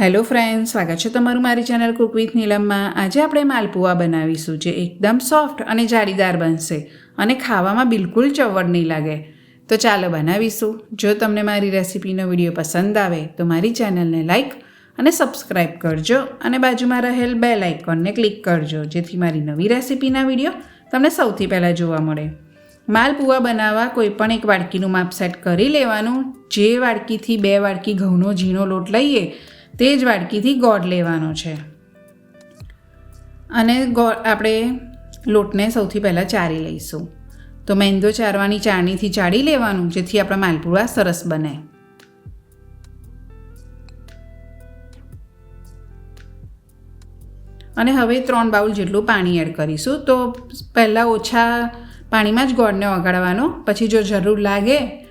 Hello friend સ્વાગત છે તમારું મારી ચેનલ કુક વિથ નીલમમાં. આજે આપણે માલપુઆ બનાવીશું જે એકદમ સોફ્ટ અને જાળીદાર બનશે અને ખાવામાં બિલકુલ ચવડ નહીં લાગે. તો ચાલો બનાવીશું. જો તમને મારી રેસિપીનો વીડિયો પસંદ આવે તો મારી ચેનલને લાઇક અને સબસ્ક્રાઇબ કરજો અને બાજુમાં રહેલ બે લાઇકોનને ક્લિક કરજો, જેથી મારી નવી રેસીપીના વીડિયો તમને સૌથી પહેલાં જોવા મળે. માલપુઆ બનાવવા કોઈપણ એક વાડકીનું માપ સેટ કરી લેવાનું. જે વાડકીથી બે વાડકી ઘઉંનો ઝીણો લોટ લઈએ તે જ વાડકીથી ગોળ લેવાનો છે. અને ગોળ આપણે લોટને સૌથી પહેલાં ચારી લઈશું. તો મેંદો ચારવાની ચાળણીથી ચાળી લેવાનું, જેથી આપણા માલપુઆ સરસ બને. અને હવે ત્રણ બાઉલ જેટલું પાણી એડ કરીશું. તો પહેલાં ઓછા પાણીમાં જ ગોળને ઓગાળવાનો. પછી જો જરૂર લાગે,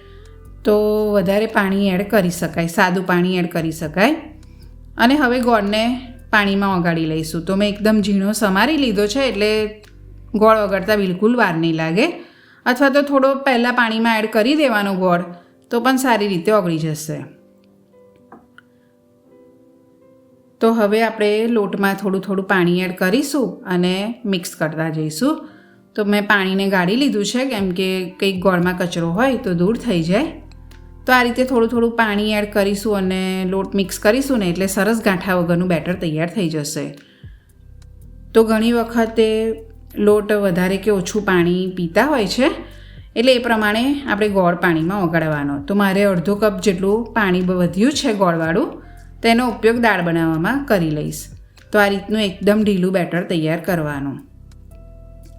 તો વધારે પાણી એડ કરી શકાય, સાદું પાણી એડ કરી શકાય. અને હવે ગોળને પાણીમાં ઓગાળી લઈશું. તો મેં એકદમ ઝીણો સમારી લીધો છે, એટલે ગોળ ઓગાળતા બિલકુલ વાર નહીં લાગે. અથવા તો થોડો પહેલાં પાણીમાં એડ કરી દેવાનો ગોળ, તો પણ સારી રીતે ઓગળી જશે. તો હવે આપણે લોટમાં થોડું થોડું પાણી એડ કરીશું અને મિક્સ કરતા જઈશું. તો મેં પાણીને ગાળી લીધું છે, કેમ કે કંઈક ગોળમાં કચરો હોય તો દૂર થઈ જાય. તો આ રીતે થોડું થોડું પાણી એડ કરીશું અને લોટ મિક્સ કરીશું ને એટલે સરસ ગાંઠા વગરનું બેટર તૈયાર થઈ જશે. તો ઘણી વખતે લોટ વધારે કે ઓછું પાણી પીતા હોય છે, એટલે એ પ્રમાણે આપણે ગોળ પાણીમાં ઓગાળવાનો. તો મારે અડધો કપ જેટલું પાણી વધ્યું છે ગોળવાળું તેનો ઉપયોગ દાળ બનાવવામાં કરી લઈશ. તો આ રીતનું એકદમ ઢીલું બેટર તૈયાર કરવાનું.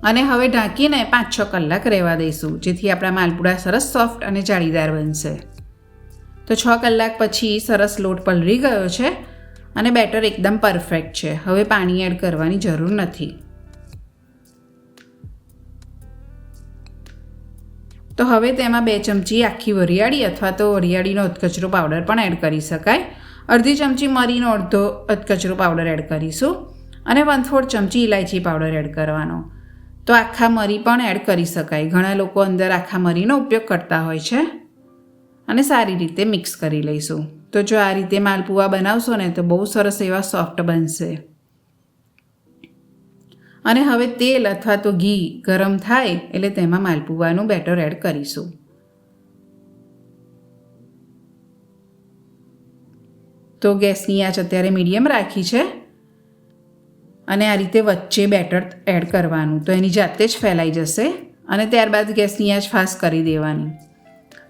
અને હવે ઢાંકીને પાંચ છ કલાક રહેવા દઈશું, જેથી આપણા માલપુડા સરસ સોફ્ટ અને જાળીદાર બનશે. તો છ કલાક પછી સરસ લોટ પલળી ગયો છે અને બેટર એકદમ પરફેક્ટ છે. હવે પાણી એડ કરવાની જરૂર નથી. તો હવે તેમાં બે ચમચી આખી વરિયાળી અથવા તો વરિયાળીનો અધકચરો પાવડર પણ એડ કરી શકાય. અડધી ચમચી મરીનો અડધો અધકચરો પાવડર એડ કરીશું અને વન ફોર્થ ચમચી ઇલાયચી પાવડર એડ કરવાનો. તો આખા મરી પણ એડ કરી શકાય. ઘણા લોકો અંદર આખા મરીનો ઉપયોગ કરતા હોય છે. અને સારી રીતે મિક્સ કરી લઈશું. તો જો આ રીતે માલપુઆ બનાવશો ને, તો બહુ સરસ એવા સોફ્ટ બનશે. અને હવે તેલ અથવા તો ઘી ગરમ થાય, એટલે તેમાં માલપુઆનું બેટર એડ કરીશું. તો ગેસની આંચ અત્યારે મીડિયમ રાખી છે. અને આ રીતે વચ્ચે બેટર એડ કરવાનું. તો એની જાતે જ ફેલાઈ જશે. અને ત્યારબાદ ગેસની આંચ ફાસ્ટ કરી દેવાની.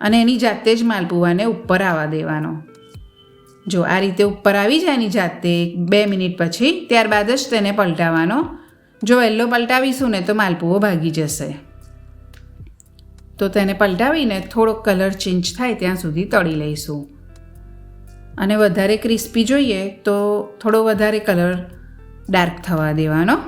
અને એની જાતે જ માલપુવાને ઉપર આવવા દેવાનો. જો આ રીતે ઉપર આવી જાય એની જાતે બે મિનિટ પછી, ત્યારબાદ જ તેને પલટાવવાનો. જો વહેલો પલટાવીશું ને તો માલપુઓ ભાગી જશે. તો તેને પલટાવીને થોડોક કલર ચેન્જ થાય ત્યાં સુધી તળી લઈશું. અને વધારે ક્રિસ્પી જોઈએ તો થોડો વધારે કલર ડાર્ક થવા દેવાનો.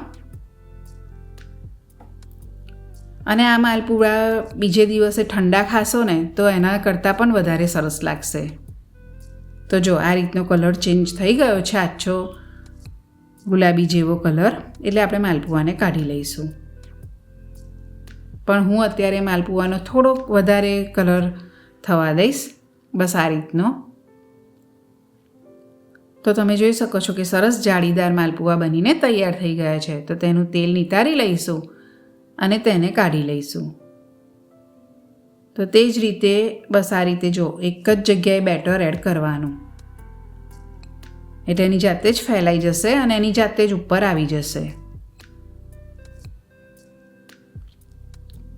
અને આ માલપુડા બીજે દિવસે ઠંડા ખાશો ને, તો એના કરતાં પણ વધારે સરસ લાગશે. તો જો, આ રીતનો કલર ચેન્જ થઈ ગયો છે આછો ગુલાબી જેવો કલર, એટલે આપણે માલપુઆને કાઢી લઈશું. પણ હું અત્યારે માલપુઆનો થોડોક વધારે કલર થવા દઈશ, બસ આ રીતનો. તો તમે જોઈ શકો છો કે સરસ જાળીદાર માલપુઆ બનીને તૈયાર થઈ ગયા છે. તો તેનું તેલ નિતારી લઈશું. અને તેને કાઢી લઈશું. તો તે જ રીતે બસ આ રીતે જો, એક જ જગ્યાએ બેટર એડ કરવાનું. એટલે એની જાતે જ ફેલાઈ જશે અને એની જાતે જ ઉપર આવી જશે.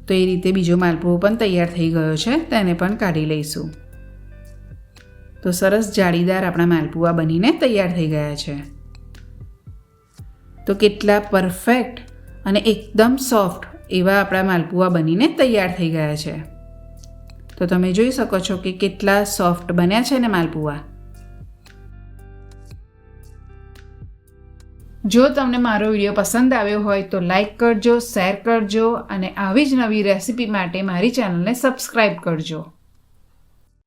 તો એ રીતે બીજો માલપુઓ પણ તૈયાર થઈ ગયો છે, તેને પણ કાઢી લઈશું. તો સરસ જાળીદાર આપણા માલપુઆ બનીને તૈયાર થઈ ગયા છે. તો કેટલા પરફેક્ટ અને એકદમ સોફ્ટ એવા આપણા માલપુઆ બનીને તૈયાર થઈ ગયા છે. તો તમે જોઈ શકો છો કે કેટલા સોફ્ટ બન્યા છે ને માલપુઆ. જો તમને મારો વીડિયો પસંદ આવ્યો હોય તો લાઈક કરજો, શેર કરજો અને આવી જ નવી રેસિપી માટે મારી ચેનલને સબસ્ક્રાઈબ કરજો.